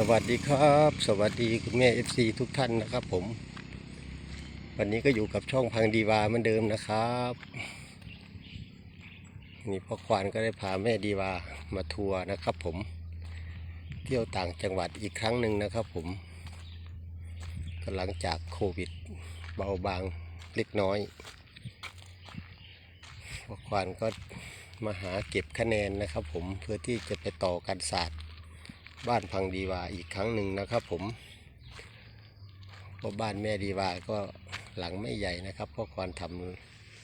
สวัสดีครับ สวัสดีคุณแม่ FC ทุกท่านนะครับผม วันนี้ก็อยู่กับช่องพังดีวาเหมือนเดิมนะครับนี่พ่อควานก็ได้พาแม่ดีวามาทัวร์นะครับผม เที่ยวต่างจังหวัดอีกครั้งหนึ่งนะครับผมก็หลังจากโควิดเบาบางเล็กน้อยพ่อควานก็มาหาเก็บคะแนนนะครับผมเพื่อที่จะไปต่อการศาสตร์ บ้านพังดีวาอีกครั้งหนึ่งนะครับ ผมเพราะบ้านแม่ดีวาก็หลังไม่ใหญ่นะครับเพราะควานท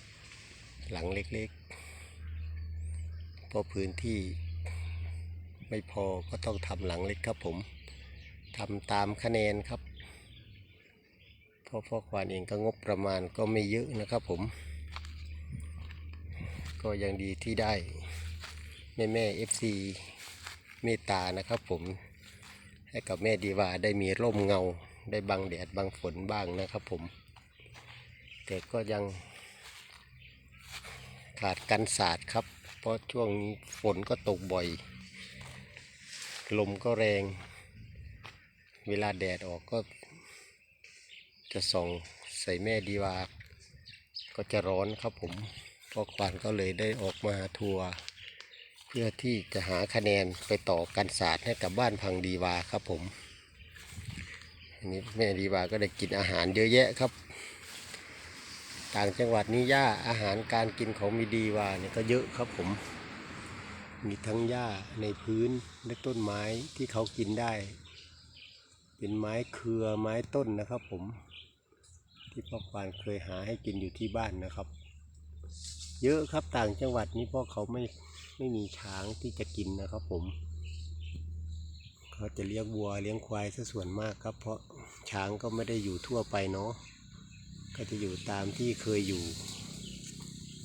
ำหลังเล็กๆเพราะพื้นที่ไม่พอก็ต้องทำหลังเล็กครับผมทำตามคะแนนครับเพราะพ่อควานเองก็งบประมาณก็ไม่เยอะนะครับผม ก็ยังดีที่ได้แม่แม่เอฟซี เมตตานะครับผมให้กับแม่ดีวาได้มีร่มเงา ได้บังแดดบังฝนบ้างนะครับผม แต่ก็ยังขาดกันศาสตร์ครับ เพราะช่วงนี้ฝนก็ตกบ่อย ลมก็แรง เวลาแดดออกก็จะส่องใส่แม่ดีวาก็จะร้อนครับผมพ่อควานก็เลยได้ออกมาทัวร์ พื่อที่จะหาคะแนนไปต่อกันศาสตร์ให้กับบ้านพังดีวาครับผมอันนี้แม่ดีวาก็ได้กินอาหารเยอะแยะครับ ต่างจังหวัดนี้หญ้าอาหารการกินของมีดีวาเนี่ยก็เยอะครับผม มีทั้งหญ้าในพื้นและต้นไม้ที่เขากินได้ เป็นไม้เครือไม้ต้นนะครับผม ที่พ่อควานเคยหาให้กินอยู่ที่บ้านนะครับ เยอะครับต่างจังหวัดนี้เพราะเขาไม่ ไม่มีช้างที่จะกินนะครับผม เขาจะเลี้ยงวัวเลี้ยงควายซะส่วนมากครับ เพราะช้างก็ไม่ได้อยู่ทั่วไปเนาะก็จะอยู่ตามที่เคยอยู่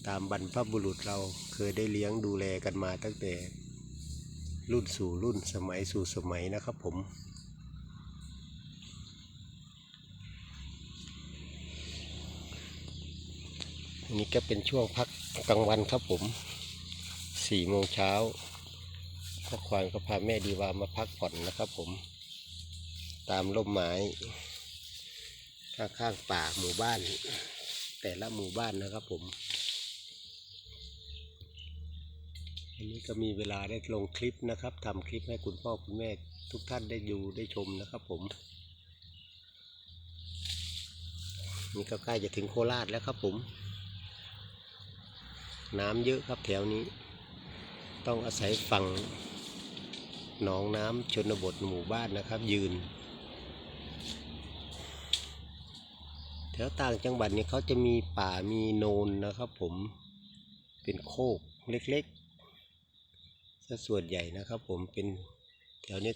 ตามบรรพบุรุษเราเคยได้เลี้ยงดูแลกันมาตั้งแต่ รุ่นสู่รุ่นสมัยสู่สมัยนะครับผมนนี้ก็เป็นช่วงพักกลางวันครับผม สี่โมงเช้าพ่อควานก็พาแม่ดีวามาพักผ่อนนะครับผม ตามร่มไม้ ข้างๆป่าหมู่บ้าน แต่ละหมู่บ้านนะครับผม อันนี้ก็มีเวลาได้ลงคลิปนะครับทำคลิปให้คุณพ่อคุณแม่ทุกท่านได้ดูได้ชมนะครับผมนี่ก็ใกล้จะถึงโคราชแล้วครับผม น้ำเยอะครับแถวนี้ ต้องอาศัยฝั่งหนองน้ำชนบทหมู่บ้านนะครับยืน แถวต่างจังหวัดเนี่ยเขาจะมีป่ามีโนนนะครับผมเป็นโคกเล็กๆซะส่วนใหญ่นะครับผมเป็นแถวนี้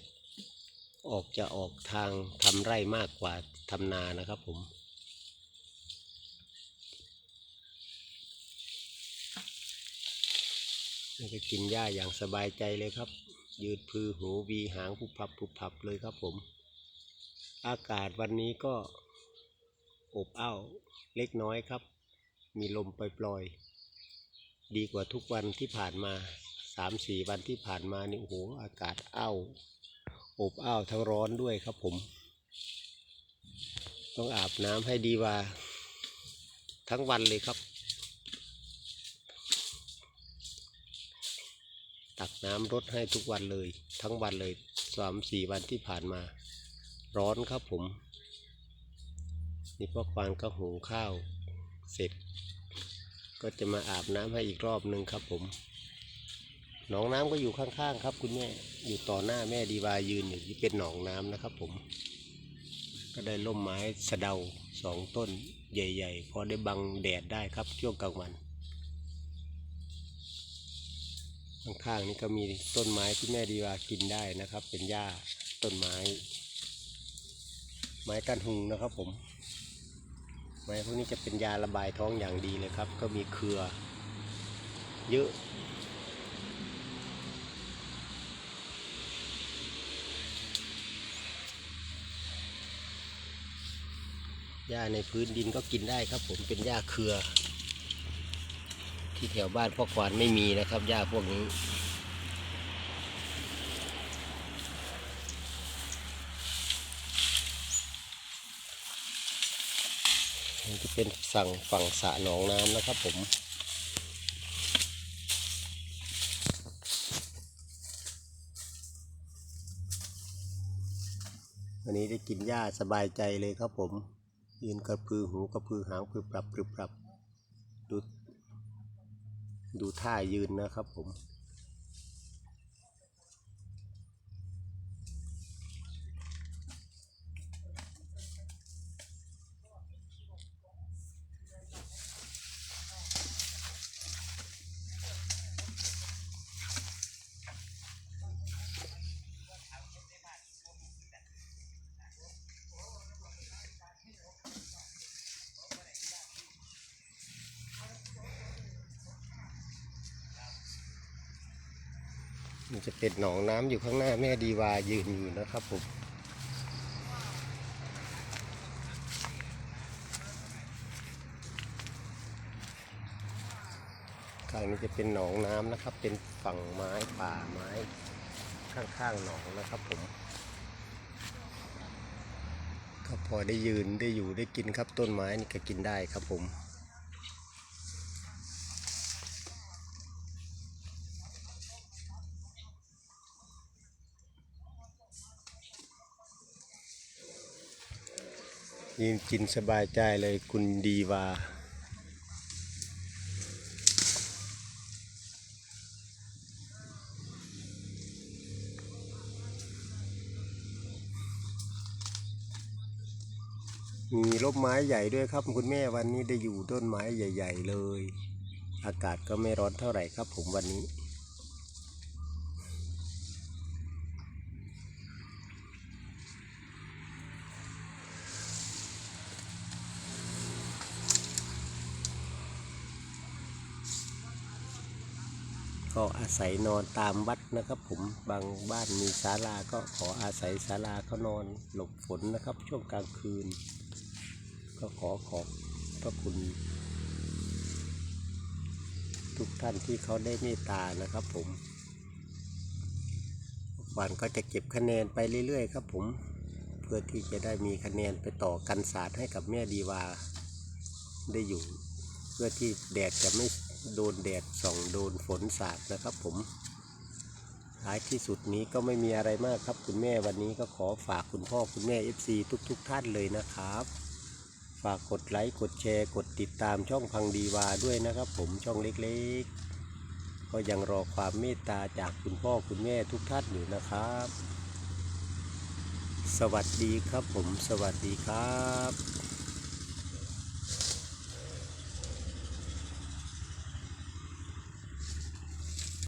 ออกจะออกทางทำไร่มากกว่าทำนานะครับผม นี่ก็กินหญ้าอย่างสบายใจเลยครับ ยืดพือหูวีหางผุบพับผุบพับเลยครับผม อากาศวันนี้ก็อบอ้าวเล็กน้อยครับ มีลมปล่อยๆ ดีกว่าทุกวันที่ผ่านมาสามสี่วันที่ผ่านมานี่โอ้โหอากาศอ้าวอบอ้าวทั้งร้อนด้วยครับผม ต้องอาบน้ำให้ดีว่า ทั้งวันเลยครับ ตักน้ำรดให้ทุกวันเลย ทั้งวันเลยสามสี่วันที่ผ่านมา ร้อนครับผม นี่พ่อควานก็หุงข้าวเสร็จ ก็จะมาอาบน้ำให้อีกรอบหนึ่งครับผมหนองน้ำก็อยู่ข้างๆ ครับคุณแม่อยู่ต่อหน้าแม่ดีวายืนอยู่ที่เป็นหนองน้ำนะครับผม ก็ได้ร่มไม้สะเดาสองต้นใหญ่ ๆ พอได้บังแดดได้ครับช่วงกลางวัน ข้างๆนี่ก็มีต้นไม้ที่แม่ดีวากินได้นะครับ เป็นหญ้าต้นไม้ ไม้กันหุงนะครับผม ไม้พวกนี้จะเป็นยาระบายท้องอย่างดีเลยครับ ก็มีเครือ เยอะหญ้าในพื้นดินก็กินได้ครับผมเป็นหญ้าเครือ ที่แถวบ้านพ่อควานไม่มีนะครับหญ้าพวกนี้จะเป็นสั่งฝั่งสระหนองน้ำนะครับผมวันนี้ได้กินหญ้าสบายใจเลยครับผมยืนกระพือหูกระพือหางปรึบปรับปรึบปรับดู ดูท่ายืนนะครับผม มันจะเป็นหนองน้ำอยู่ข้างหน้าแม่ดีวายืนอยู่นะครับผมข้างนี้จะเป็นหนองน้ำนะครับ เป็นฝั่งไม้ป่าไม้ข้างๆหนองนะครับผมก็พอได้ยืนได้อยู่ได้กินครับต้นไม้นี่ก็กินได้ครับผม ยืนกินสบายใจเลยคุณดีวา มีร่มไม้ใหญ่ด้วยครับคุณแม่วันนี้ได้อยู่ต้นไม้ใหญ่ ๆ เลย อากาศก็ไม่ร้อนเท่าไหร่ครับผมวันนี้ ก็อาศัยนอนตามวัดนะครับ ผมบางบ้านมีศาลาก็ขออาศัยศาลาเขานอนหลบฝนนะครับ ช่วงกลางคืน ก็ขอขอบพระคุณทุกท่านที่เขาได้เมตตานะครับผมวันก็จะเก็บคะแนนไปเรื่อยๆ ครับผม เพื่อที่จะได้มีคะแนนไปต่อกันศาสตร์ให้กับแม่ดีวาได้อยู่ เพื่อที่แดดจะไม่ โดนแดดส่องโดนฝนสาดนะครับผมท้ายที่สุดนี้ก็ไม่มีอะไรมากครับ คุณแม่วันนี้ก็ขอฝากคุณพ่อคุณแม่ FC ทุกๆทท่านเลยนะครับ ฝากกดไลค์กดแชร์ กดติดตามช่องพังดีวาด้วยนะครับ ผมช่องเล็กๆ ก็ยังรอความเมตตาจากคุณพ่อคุณแม่ทุกท่านอยู่นะครับ สวัสดีครับผมสวัสดีครับ